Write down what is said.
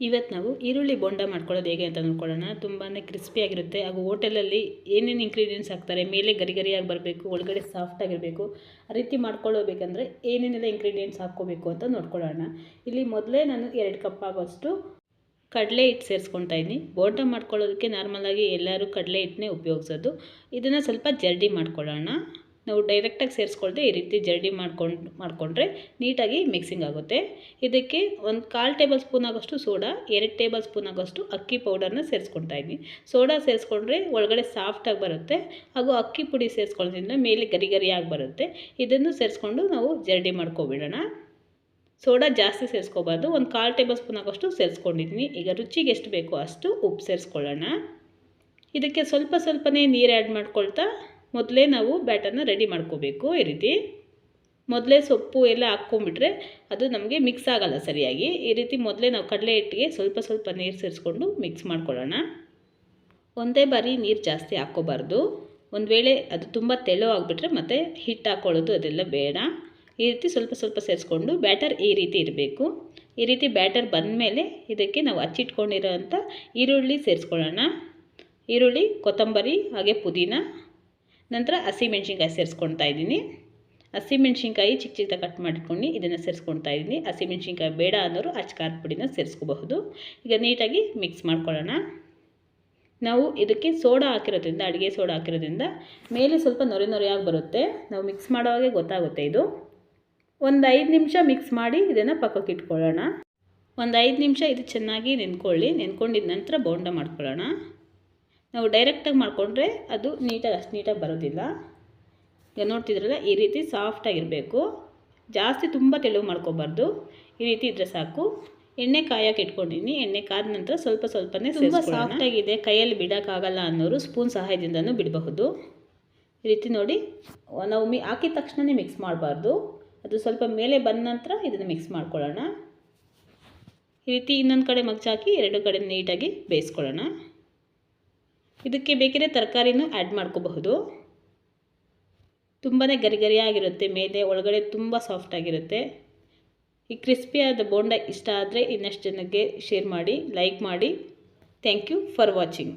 ಇವತ್ತು ನಾವು ಈರುಳ್ಳಿ ಬೋಂಡ ಮಾಡ್ಕೊಳ್ಳೋದು ಹೇಗೆ ಅಂತ ನೋಡ್ಕೊಳ್ಳೋಣ. ತುಂಬಾ ಕ್ರಿಸ್ಪಿಯಾಗಿರುತ್ತೆ ಹಾಗೂ ಹೋಟೆಲಲ್ಲಿ ಏನೇನು ಇಂಗ್ರೀಡಿಯೆಂಟ್ಸ್ ಹಾಕ್ತಾರೆ, ಮೇಲೆ ಗರಿ ಗರಿಯಾಗಿ ಬರಬೇಕು, ಒಳಗಡೆ ಸಾಫ್ಟಾಗಿರಬೇಕು ಆ ರೀತಿ ಮಾಡ್ಕೊಳ್ಳೋಬೇಕಂದ್ರೆ ಏನೇನೆಲ್ಲ ಇಂಗ್ರೀಡಿಯೆಂಟ್ಸ್ ಹಾಕ್ಕೋಬೇಕು ಅಂತ ನೋಡ್ಕೊಳ್ಳೋಣ. ಇಲ್ಲಿ ಮೊದಲೇ ನಾನು ಎರಡು ಕಪ್ ಆಗೋಷ್ಟು ಕಡಲೆ ಹಿಟ್ಟು ಸೇರಿಸ್ಕೊಳ್ತಾ ಇದ್ದೀನಿ. ಬೋಂಡ ಮಾಡ್ಕೊಳ್ಳೋದಕ್ಕೆ ನಾರ್ಮಲಾಗಿ ಎಲ್ಲರೂ ಕಡಲೆ ಹಿಟ್ಟನ್ನೇ ಉಪಯೋಗಿಸೋದು. ಇದನ್ನು ಸ್ವಲ್ಪ ಜರ್ಡಿ ಮಾಡ್ಕೊಳ್ಳೋಣ. ನಾವು ಡೈರೆಕ್ಟಾಗಿ ಸೇರಿಸ್ಕೊಳ್ದೆ ಈ ರೀತಿ ಜರ್ಡಿ ಮಾಡ್ಕೊಂಡು, ಮಾಡಿಕೊಂಡ್ರೆ ನೀಟಾಗಿ ಮಿಕ್ಸಿಂಗ್ ಆಗುತ್ತೆ. ಇದಕ್ಕೆ ಒಂದು ಕಾಲು ಟೇಬಲ್ ಸ್ಪೂನ್ ಆಗೋಷ್ಟು ಸೋಡಾ ಎರಡು ಟೇಬಲ್ ಸ್ಪೂನ್ ಆಗೋಷ್ಟು ಅಕ್ಕಿ ಪೌಡರ್ನ ಸೇರಿಸ್ಕೊಳ್ತಾ ಇದ್ದೀನಿ ಸೋಡಾ ಸೇರಿಸ್ಕೊಂಡ್ರೆ ಒಳಗಡೆ ಸಾಫ್ಟಾಗಿ ಬರುತ್ತೆ, ಹಾಗೂ ಅಕ್ಕಿ ಪುಡಿ ಸೇರಿಸ್ಕೊಳ್ಳೋದ್ರಿಂದ ಮೇಲೆ ಗರಿ ಗರಿಯಾಗಿ ಬರುತ್ತೆ. ಇದನ್ನು ಸೇರಿಸ್ಕೊಂಡು ನಾವು ಜರ್ಡಿ ಮಾಡ್ಕೊಬಿಡೋಣ. ಸೋಡಾ ಜಾಸ್ತಿ ಸೇರಿಸ್ಕೋಬಾರ್ದು, ಒಂದು ಕಾಲು ಟೇಬಲ್ ಸ್ಪೂನ್ ಆಗೋಷ್ಟು ಸೇರಿಸ್ಕೊಂಡಿದ್ದೀನಿ ಈಗ ರುಚಿಗೆ ಎಷ್ಟು ಬೇಕೋ ಅಷ್ಟು ಉಪ್ಪು ಸೇರಿಸ್ಕೊಳ್ಳೋಣ. ಇದಕ್ಕೆ ಸ್ವಲ್ಪ ಸ್ವಲ್ಪನೇ ನೀರು ಆ್ಯಡ್ ಮಾಡ್ಕೊಳ್ತಾ ಮೊದಲೇ ನಾವು ಬ್ಯಾಟರ್ನ ರೆಡಿ ಮಾಡ್ಕೋಬೇಕು, ಈ ರೀತಿ. ಮೊದಲೇ ಸೊಪ್ಪು ಎಲ್ಲ ಹಾಕ್ಕೊಂಬಿಟ್ರೆ ಅದು ನಮಗೆ ಮಿಕ್ಸ್ ಆಗಲ್ಲ ಸರಿಯಾಗಿ. ಈ ರೀತಿ ಮೊದಲೇ ನಾವು ಕಡಲೆ ಹಿಟ್ಟಿಗೆ ಸ್ವಲ್ಪ ಸ್ವಲ್ಪ ನೀರು ಸೇರಿಸ್ಕೊಂಡು ಮಿಕ್ಸ್ ಮಾಡ್ಕೊಳ್ಳೋಣ. ಒಂದೇ ಬಾರಿ ನೀರು ಜಾಸ್ತಿ ಹಾಕ್ಕೋಬಾರ್ದು. ಒಂದು ವೇಳೆ ಅದು ತುಂಬ ತೆಳು ಆಗಿಬಿಟ್ರೆ ಮತ್ತು ಹಿಟ್ಟು ಹಾಕ್ಕೊಳ್ಳೋದು ಅದೆಲ್ಲ ಬೇಡ. ಈ ರೀತಿ ಸ್ವಲ್ಪ ಸ್ವಲ್ಪ ಸೇರಿಸ್ಕೊಂಡು ಬ್ಯಾಟರ್ ಈ ರೀತಿ ಇರಬೇಕು. ಈ ರೀತಿ ಬ್ಯಾಟರ್ ಬಂದಮೇಲೆ ಇದಕ್ಕೆ ನಾವು ಹಚ್ಚಿಟ್ಕೊಂಡಿರೋಂಥ ಈರುಳ್ಳಿ ಸೇರಿಸ್ಕೊಳ್ಳೋಣ. ಈರುಳ್ಳಿ, ಕೊತ್ತಂಬರಿ, ಹಾಗೆ ಪುದೀನ ನಂತರ ಹಸಿಮೆಣ್ಸಿನ್ಕಾಯಿ ಸೇರಿಸ್ಕೊಳ್ತಾ ಇದ್ದೀನಿ. ಹಸಿಮೆಣ್ಸಿನ್ಕಾಯಿ ಚಿಕ್ಕ ಚಿಕ್ಕದಾಗಿ ಕಟ್ ಮಾಡಿಕೊಂಡು ಇದನ್ನು ಸೇರಿಸ್ಕೊಳ್ತಾ ಇದ್ದೀನಿ. ಹಸಿಮೆಣ್ಸಿನ್ಕಾಯಿ ಬೇಡ ಅನ್ನೋರು ಅಚ್ಚ ಖಾರದ ಪುಡಿನ ಸೇರಿಸ್ಕೋಬಹುದು. ಈಗ ನೀಟಾಗಿ ಮಿಕ್ಸ್ ಮಾಡ್ಕೊಳ್ಳೋಣ. ನಾವು ಇದಕ್ಕೆ ಸೋಡಾ ಹಾಕಿರೋದ್ರಿಂದ, ಅಡುಗೆ ಸೋಡಾ ಹಾಕಿರೋದ್ರಿಂದ ಮೇಲೆ ಸ್ವಲ್ಪ ನೊರೆ ನೊರೆಯಾಗಿ ಬರುತ್ತೆ. ನಾವು ಮಿಕ್ಸ್ ಮಾಡೋವಾಗೆ ಗೊತ್ತಾಗುತ್ತೆ ಇದು. ಒಂದು ಐದು ನಿಮಿಷ ಮಿಕ್ಸ್ ಮಾಡಿ ಇದನ್ನು ಪಕ್ಕಕ್ಕೆ ಇಟ್ಕೊಳ್ಳೋಣ. ಒಂದು ಐದು ನಿಮಿಷ ಇದು ಚೆನ್ನಾಗಿ ನೆನ್ಕೊಳ್ಳಿ. ನೆನ್ಕೊಂಡಿದ ನಂತರ ಬೋಂಡ ಮಾಡ್ಕೊಳ್ಳೋಣ. ನಾವು ಡೈರೆಕ್ಟಾಗಿ ಮಾಡಿಕೊಂಡ್ರೆ ಅದು ನೀಟಾಗಿ ಅಷ್ಟು ನೀಟಾಗಿ ಬರೋದಿಲ್ಲ. ಈಗ ನೋಡ್ತಿದ್ರಲ್ಲ ಈ ರೀತಿ ಸಾಫ್ಟಾಗಿರಬೇಕು ಜಾಸ್ತಿ ತುಂಬ ತೆಳುವು ಮಾಡ್ಕೋಬಾರ್ದು. ಈ ರೀತಿ ಇದ್ದರೆ ಸಾಕು. ಎಣ್ಣೆ ಕಾಯಕ್ಕೆ ಇಟ್ಕೊಂಡಿನಿ. ಎಣ್ಣೆ ಕಾದ ನಂತರ ಸ್ವಲ್ಪ ಸ್ವಲ್ಪನೇ ತುಂಬ ಸಾಫ್ಟಾಗಿದೆ ಕೈಯಲ್ಲಿ ಬಿಡೋಕ್ಕಾಗಲ್ಲ ಅನ್ನೋರು ಸ್ಪೂನ್ ಸಹಾಯದಿಂದನೂ ಬಿಡಬಹುದು. ಈ ರೀತಿ ನೋಡಿ ನಾವು ಮಿ ಹಾಕಿದ ತಕ್ಷಣವೇ ಮಿಕ್ಸ್ ಮಾಡಬಾರ್ದು. ಅದು ಸ್ವಲ್ಪ ಮೇಲೆ ಬಂದ ನಂತರ ಇದನ್ನು ಮಿಕ್ಸ್ ಮಾಡ್ಕೊಳ್ಳೋಣ. ಈ ರೀತಿ ಇನ್ನೊಂದು ಕಡೆ ಮಗ್ಚಾಕಿ ಎರಡು ಕಡೆ ನೀಟಾಗಿ ಬೇಯಿಸ್ಕೊಳ್ಳೋಣ. ಇದಕ್ಕೆ ಬೇಕಿದ್ರೆ ತರಕಾರಿನೂ ಆ್ಯಡ್ ಮಾಡ್ಕೋಬಹುದು. ತುಂಬಾ ಗರಿ ಗರಿಯಾಗಿರುತ್ತೆ ಮೇಲೆ, ಒಳಗಡೆ ತುಂಬ ಸಾಫ್ಟಾಗಿರುತ್ತೆ ಈ ಕ್ರಿಸ್ಪಿಯಾದ ಬೋಂಡ ಇಷ್ಟ ಆದರೆ ಇನ್ನಷ್ಟು ಜನಕ್ಕೆ ಶೇರ್ ಮಾಡಿ ಲೈಕ್ ಮಾಡಿ. Thank you for watching